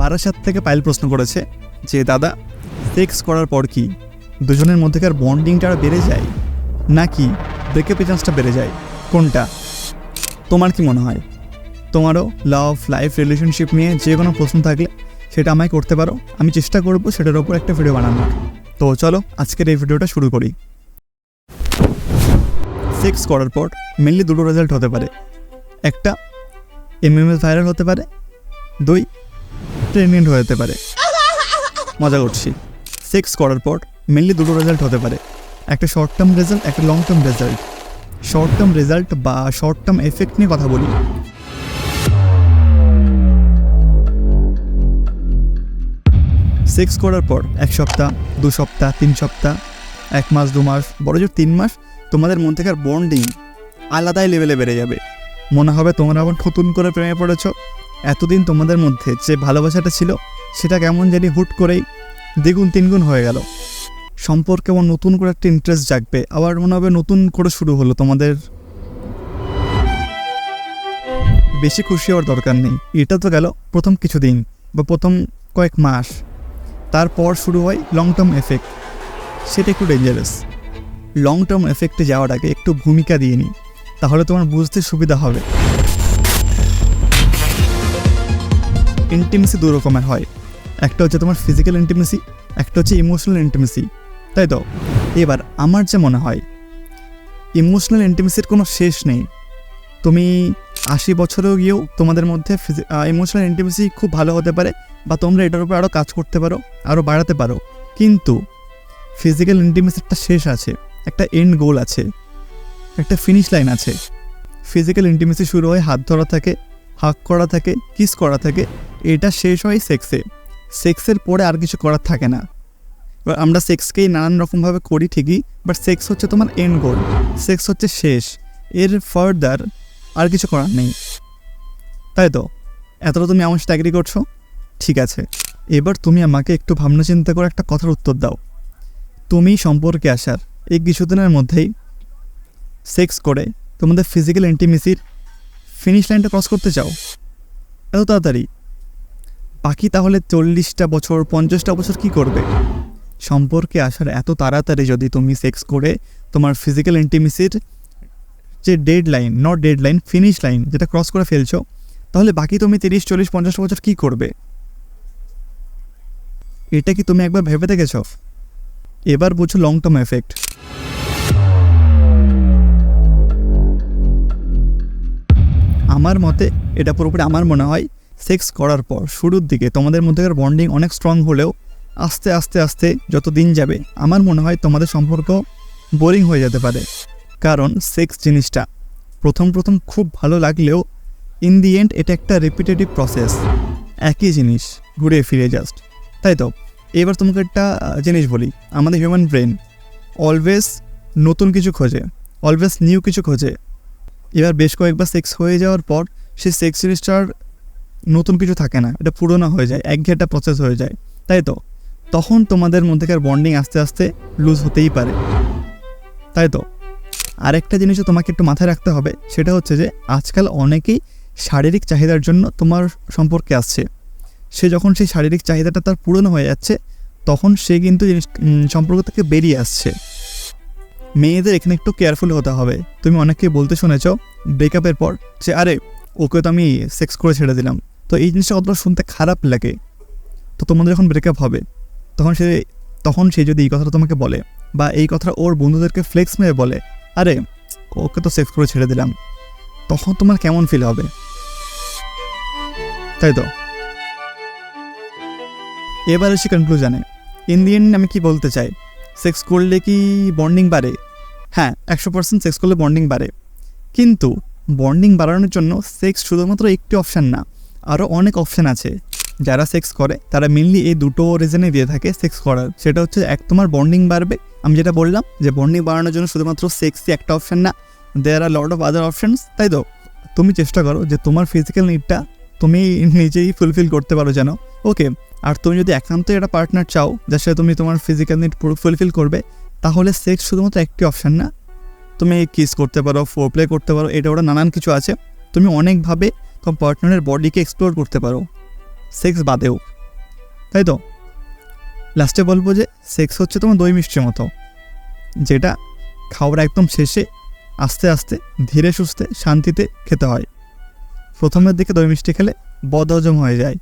বারাসাত থেকে পাইল প্রশ্ন করেছে যে, দাদা সেক্স করার পর কি দুজনের মধ্যেকার বন্ডিংটা আরও বেড়ে যায়? নাকি ব্রেকআপের চান্সটা বেড়ে যায়? কোনটা? তোমার কি মনে হয়? তোমারও লাভ লাইফ রিলেশনশিপ নিয়ে যে কোনো প্রশ্ন থাকলে সেটা আমায় করতে পারো। আমি চেষ্টা করব সেটার ওপর একটা ভিডিও বানানোর। তো চলো, আজকের এই ভিডিওটা শুরু করি। সেক্স করার পর মেনলি দুটো রেজাল্ট হতে পারে। একটা এমএমএস ভাইরাল হতে পারে। দুই প্রেগনেন্ট হয়ে যেতে পারে। মজা করছি। সেক্স করার পর মেনলি দুটো রেজাল্ট হতে পারে। একটা শর্ট টার্ম রেজাল্ট একটা long term result short term result বা শর্ট টার্ম এফেক্ট নিয়ে কথা বলি। সেক্স করার পর এক সপ্তাহ, দু সপ্তাহ, তিন সপ্তাহ, এক মাস, দু মাস, বড় জোর তিন মাস, তোমাদের মধ্যেকার বন্ডিং আলাদাই লেভেলে বেড়ে যাবে। মনে হবে তোমরা আবার নতুন করে প্রেমে পড়েছ। এতদিন তোমাদের মধ্যে যে ভালোবাসাটা ছিল, সেটা কেমন জানি হুট করেই দ্বিগুণ তিনগুণ হয়ে গেল। সম্পর্কে আমার নতুন করে একটা ইন্টারেস্ট জাগবে, আবার মনে হবে নতুন করে শুরু হলো তোমাদের। বেশি খুশি হওয়ার দরকার নেই। এটা তো গেল প্রথম কিছুদিন বা প্রথম কয়েক মাস। তারপর শুরু হয় লং টার্ম এফেক্ট সেটা একটু ডেঞ্জারাস লং টার্ম এফেক্টে যাওয়ার আগে একটু ভূমিকা দিয়ে নিই। তাহলে তোমার বুঝতে সুবিধা হবে। ইন্টিমেসি দু রকমের হয়। একটা হচ্ছে তোমার ফিজিক্যাল ইন্টিমেসি একটা হচ্ছে ইমোশনাল ইন্টিমেসি তাই তো? এবার আমার যে মনে হয় ইমোশনাল ইন্টিমেসির কোনো শেষ নেই। তুমি আশি বছরেও গিয়েও তোমাদের মধ্যে ইমোশনাল ইন্টিমেসি খুব ভালো হতে পারে বা তোমরা এটার উপর আরও কাজ করতে পারো আরও বাড়াতে পারো। কিন্তু ফিজিক্যাল ইন্টিমেসি একটা শেষ আছে, একটা এন্ড গোল আছে, একটা ফিনিশ লাইন আছে। ফিজিক্যাল ইন্টিমেসি শুরু হয় হাত ধরা থাকে হাক করা থাকে, কিস করা থাকে, এটা শেষ হয় সেক্সে সেক্সের পরে আর কিছু করার থাকে না। এবার আমরা সেক্সকেই নানান রকমভাবে করি ঠিকই বাট সেক্স হচ্ছে তোমার এন্ড গোল সেক্স হচ্ছে শেষ। এর ফার্দার আর কিছু করার নেই। তাই তো? এতটা তুমি আমার সাথে অ্যাগ্রি করছ? ঠিক আছে। এবার তুমি আমাকে একটু ভাবনা চিন্তা করে একটা কথার উত্তর দাও। তুমি সম্পর্কে আসার। এই কিছুদিনের মধ্যেই সেক্স করে তোমাদের ফিজিক্যাল ইন্টিমেসির ফিনিশ লাইনটা ক্রস করতে চাও? এত তাড়াতাড়ি। বাকি তাহলে চল্লিশটা বছর, পঞ্চাশটা বছর কি করবে? সম্পর্কে আসার এত তাড়াতাড়ি যদি তুমি সেক্স করে তোমার ফিজিক্যাল ইন্টিমেসির যে dead line not dead line finish line যেটা ক্রস করে ফেলছো, তাহলে বাকি তুমি তিরিশ, চল্লিশ পঞ্চাশ বছর কি করবে? এটা কি তুমি একবার ভেবে দেখেছ? এবার বুঝো লং টার্ম এফেক্ট আমার মতে এটা পুরোপুরি আমার মনে হয় সেক্স করার পর, শুরুর দিকে তোমাদের মধ্যেকার বন্ডিং অনেক স্ট্রং হলেও আস্তে আস্তে আস্তে যত দিন যাবে, আমার মনে হয় তোমাদের সম্পর্ক বোরিং হয়ে যেতে পারে। কারণ সেক্স জিনিসটা প্রথম প্রথম খুব ভালো লাগলেও ইন দি এন্ড এটা একটা রিপিটেটিভ প্রসেস একই জিনিস ঘুরে ফিরে জাস্ট তাই তো? এবার তোমাকে একটা জিনিস বলি। আমাদের হিউম্যান ব্রেন অলওয়েজ নতুন কিছু খোঁজে অলওয়েজ নিউ কিছু খোঁজে। এবার বেশ কয়েকবার সেক্স হয়ে যাওয়ার পর সেই সেক্স জিনিসটার নতুন কিছু থাকে না, এটা পুরোনো হয়ে যায় একঘেয়েটা প্রসেস হয়ে যায়, তাই তো? তখন তোমাদের মধ্যেকার বন্ডিং আস্তে আস্তে লুজ হতেই পারে। তাই তো? আরেকটা জিনিসও তোমাকে একটু মাথায় রাখতে হবে, সেটা হচ্ছে যে আজকাল অনেকেই শারীরিক চাহিদার জন্য তোমার সম্পর্কে আসছে। সে যখন সেই শারীরিক চাহিদাটা তার পূরণ হয়ে যাচ্ছে, তখন সে কিন্তু জিনিস সম্পর্ক থেকে বেরিয়ে আসছে। মেয়েদের এখানে একটু কেয়ারফুল হতে হবে। তুমি অনেককে বলতে শুনেছ ব্রেকআপের পর, যে আরে ওকে তো আমি সেক্স করে ছেড়ে দিলাম। তো এই জিনিসটা কতটা শুনতে খারাপ লাগে। তো তোমাদের যখন ব্রেকআপ হবে, তখন সে তখন সে যদি এই কথাটা তোমাকে বলে, বা এই কথাটা ওর বন্ধুদেরকে ফ্লেক্স মেরে বলে, আরে, ওকে তো সেক্স করে ছেড়ে দিলাম, তখন তোমার কেমন ফিল হবে? তাই তো? এবার এসে কনক্লুশনে ইন দি এন্ড আমি কি বলতে চাই? সেক্স করলে কি বন্ডিং বাড়ে? হ্যাঁ একশো পার্সেন্ট সেক্স করলে বন্ডিং বাড়ে। কিন্তু বন্ডিং বাড়ানোর জন্য সেক্স শুধুমাত্র একটি অপশান না আরও অনেক অপশান আছে। যারা সেক্স করে, তারা মেনলি এই দুটো রিজনে দিয়ে থাকে সেক্স করার। সেটা হচ্ছে এক, তোমার বন্ডিং বাড়বে। আমি যেটা বললাম যে বন্ডিং বাড়ানোর জন্য শুধুমাত্র সেক্সই একটা অপশান না there are lot of other options তাই তো? তুমি চেষ্টা করো যে তোমার ফিজিক্যাল নিডটা তুমি নিজেই ফুলফিল করতে পারো যেন। ওকে আর তুমি যদি একান্ত একটা পার্টনার চাও, যার সাথে তুমি তোমার ফিজিক্যাল নিড ফুলফিল করবে তাহলে সেক্স শুধুমাত্র একটি অপশান না? তুমি কিস করতে পারো ফোর প্লে করতে পারো, এটা ওটা নানান কিছু আছে। তুমি অনেকভাবে তোমার পার্টনারের বডিকে এক্সপ্লোর করতে পারো। সেক্স বাদেও। তাই তো? লাস্টে বলব যে সেক্স হচ্ছে তোমার দই মিষ্টির মতো। যেটা খাওয়ার একদম শেষে আস্তে আস্তে ধীরে সুস্থে শান্তিতে খেতে হয়। প্রথমের দিকে দই মিষ্টি খেলে বদহজম হয়ে যায়।